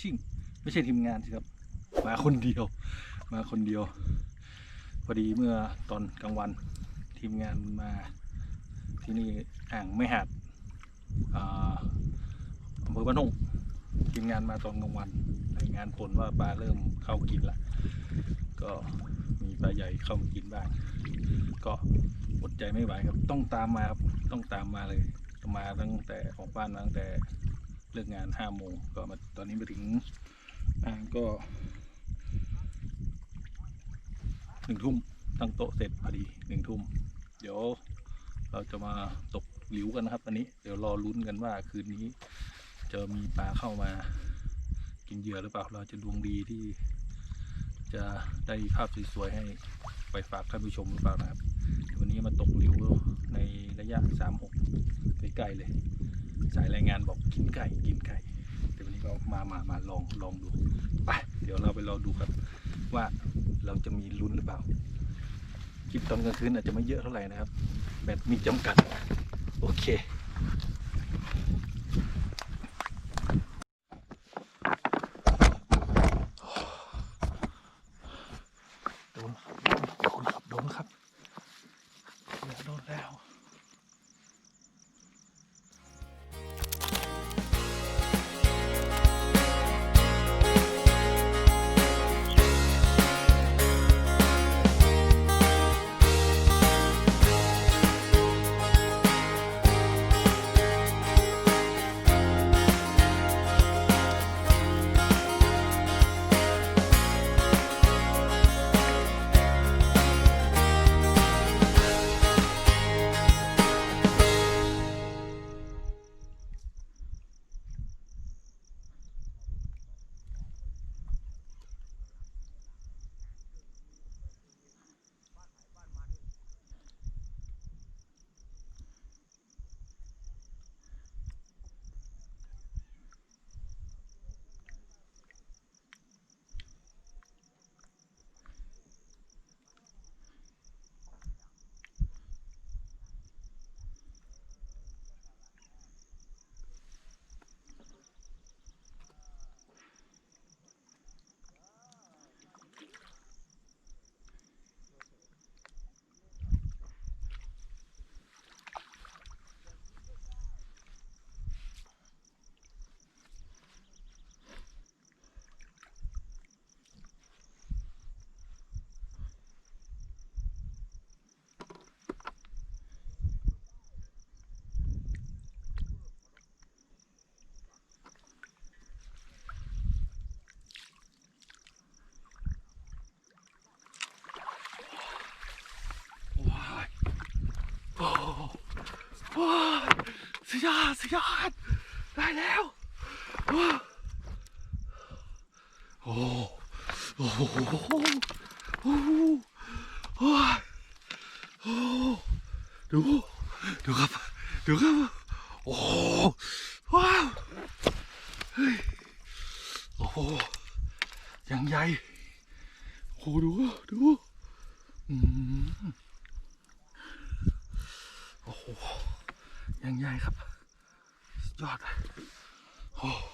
จิตฟิชชิ่ง ไม่ใช่ทีมงานสิครับ มาคนเดียว มาคนเดียว พอดีเมื่อตอนกลางวันทีมงานมาที่นี่อ่างไม่หาดอำเภอบ้านหงทีมงานมาตอนกลางวันรายงานผลว่าปลาเริ่มเข้ากินละก็มีปลาใหญ่เข้ามากินบ้างก็อดใจไม่ไหวครับ ต้องตามมาครับต้องตามมาเลยมาตั้งแต่ออกบ้านมาตั้งแต่ ลิกงานห้าโมงก็มาตอนนี้มาถึงอ่างก็หนึ่งทุ่มตั้งโต๊ะเสร็จพอดีหนึ่งทุ่มเดี๋ยวเราจะมาตกหลิวกันนะครับ อันนี้เดี๋ยวรอลุ้นกันว่าคืนนี้จะมีปลาเข้ามากินเหยื่อหรือเปล่า เราจะดวงดีที่จะได้ภาพสวยๆให้ไปฝากท่านผู้ชมหรือเปล่านะครับ วันนี้มาตกหลิวในระยะ 36ใกล้ๆเลย สายรายงานบอกกินไก่กินไก่แต่วันนี้ก็มามามาลองลองดูไปเดี๋ยวเราไปลองดูครับว่าเราจะมีลุ้นหรือเปล่าคลิปตอนกลางคืนอาจจะไม่เยอะเท่าไหร่นะครับแบตมีจำกัด โอเค โหสุดยอดสุดยอดได้แล้วโอ้โหโอ้โหโอ้โหโอ้โอ้ดูดูครับดูครับโอ้โหว้าวเฮ้ยโอ้โหยังใหญ่โอ้ดูดูอืมโอ้โห ยังใหญ่ครับ ยอดเลยโอ้โห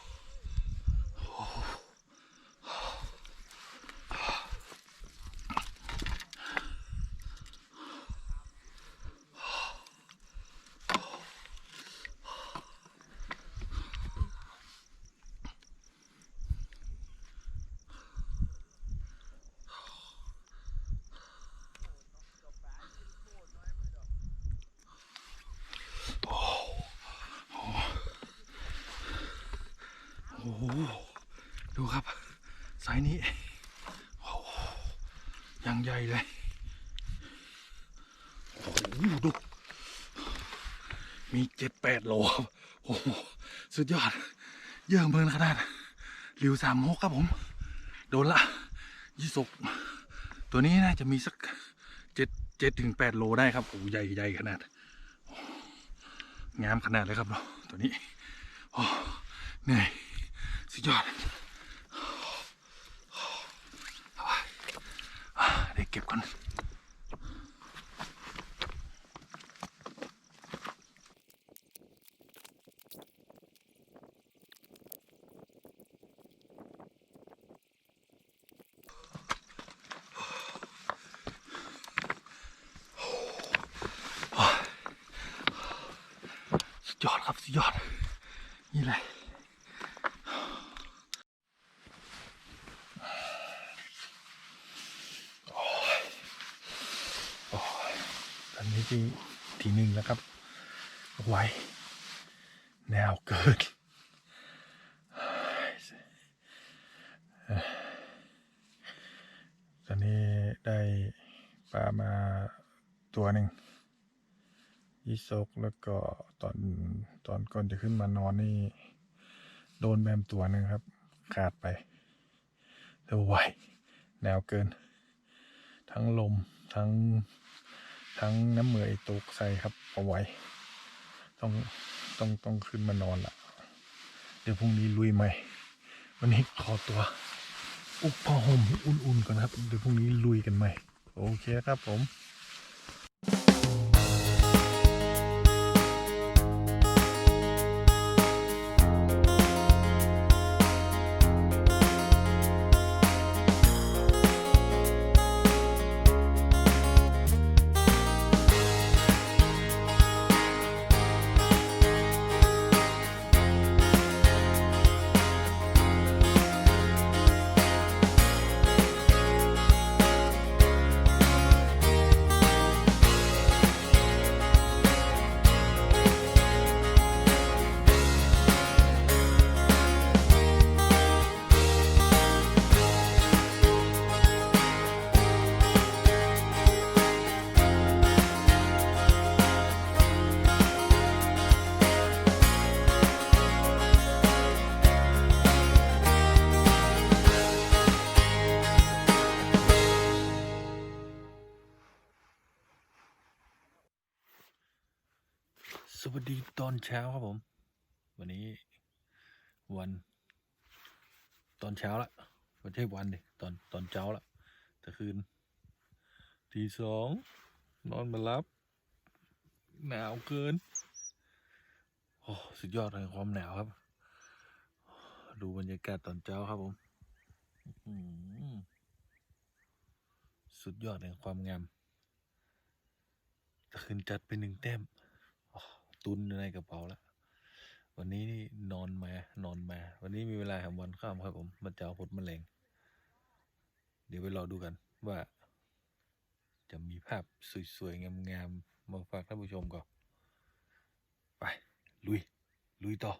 โอ้โห ดูครับ ไซส์นี้โอ้ยังใหญ่เลยโอ้โหดูมีเจ็ดแปดโลครับโอ้โหสุดยอด เยี่ยมเพิ่นขนาดหลิวสามหกครับผม โดนละยี่สกตัวนี้น่าจะมีสักเจ็ดเจ็ดถึงแปดโลได้ครับโอ้โหใหญ่ใหญ่ขนาดงามขนาดเลยครับเนาะตัวนี้โอ้เหนื่อยสุดยอด keep going. يا حرام يا حرام ที่ทีหนึ่งแล้วครับไหวแนวเกินตอนนี้ได้ปลามาตัวหนึ่งยี่สกแล้วก็ตอนตอนก่อนจะขึ้นมานอนนี่โดนแบมตัวหนึ่งครับ ขาดไปเร็วไหวแนวเกิน ทั้งลมทั้ง ทั้งน้ำเมือยตกใส่ครับ เอาไว้ ต้องต้องต้องขึ้นมานอนละเดี๋ยวพรุ่งนี้ลุยใหม่ วันนี้ขอตัว อุปผ้าห่มอุ่นๆก่อนครับ เดี๋ยวพรุ่งนี้ลุยกันใหม่ โอเคครับผม วัสดีตอนเช้าครับผม วันนี้วัน ตอนเช้าละไม่ใช่วันดิตอนตอนเช้าละแต่คืนทีสองนอนมารับ หนาวเกิน โอ้สุดยอดเลยความหนาวครับ ดูบรรยากาศตอนเช้าครับผม สุดยอดเลยความงามแต่คืนจัดไปหนึ่งแต้ม ตุนในกระเป๋าแล้ววันนี้นี่นอนมานอนมา วันนี้มีเวลาแห่งวันข้ามครับผมมาเจ้าผลแมลงเดี๋ยวไปรอดูกันว่า จะมีภาพสวยๆงามๆมาฝากท่านผู้ชมก่อนไป ลุย ลุยต่อ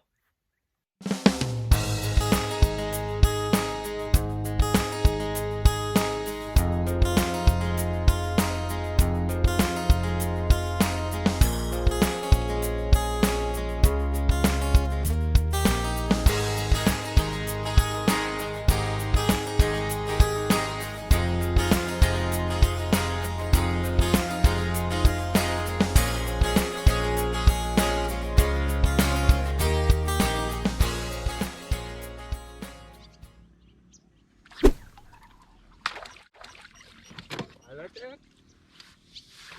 แล้วแจ็ค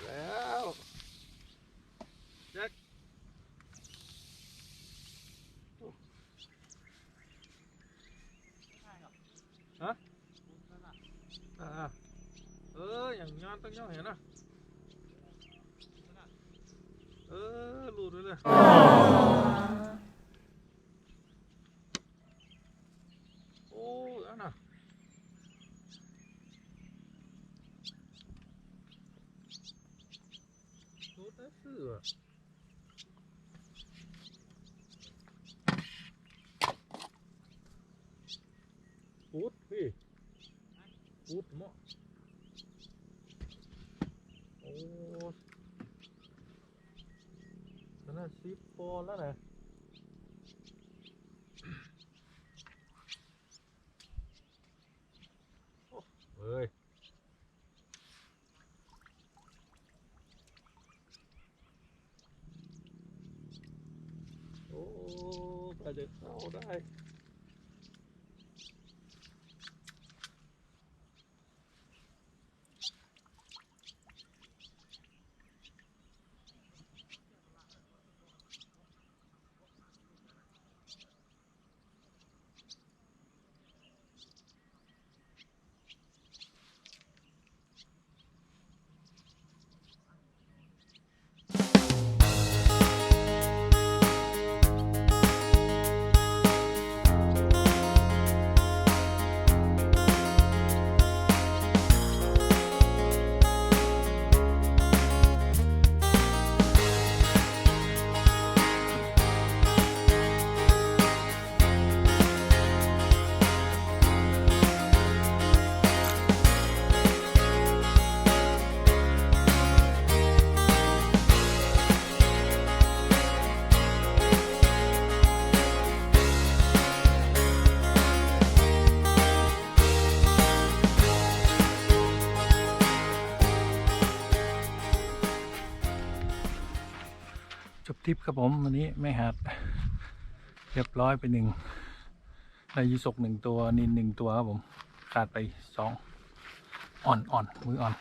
แล้วแจ็คฮะอ่าเอออย่างงานตั้งย่อเห็นนะเออหลุดไปเลย พูดพี่พูดหมอโอ้นั่นน่ะสิบป ทิปครับผมวันนี้ไม่หัดเรียบร้อยไปหนึ่งได้ยีสกหนึ่งตัวนินหนึ่งตัวครับผมขาดไปสองอ่อนอ่อนมืออ่อน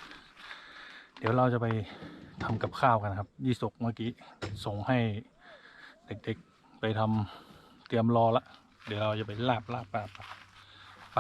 เดี๋ยวเราจะไปทำกับข้าวกันครับยีสกเมื่อกี้ส่งให้เด็กๆไปทำเตรียมรอละ เดี๋ยวเราจะไปลาบลาบลาบไป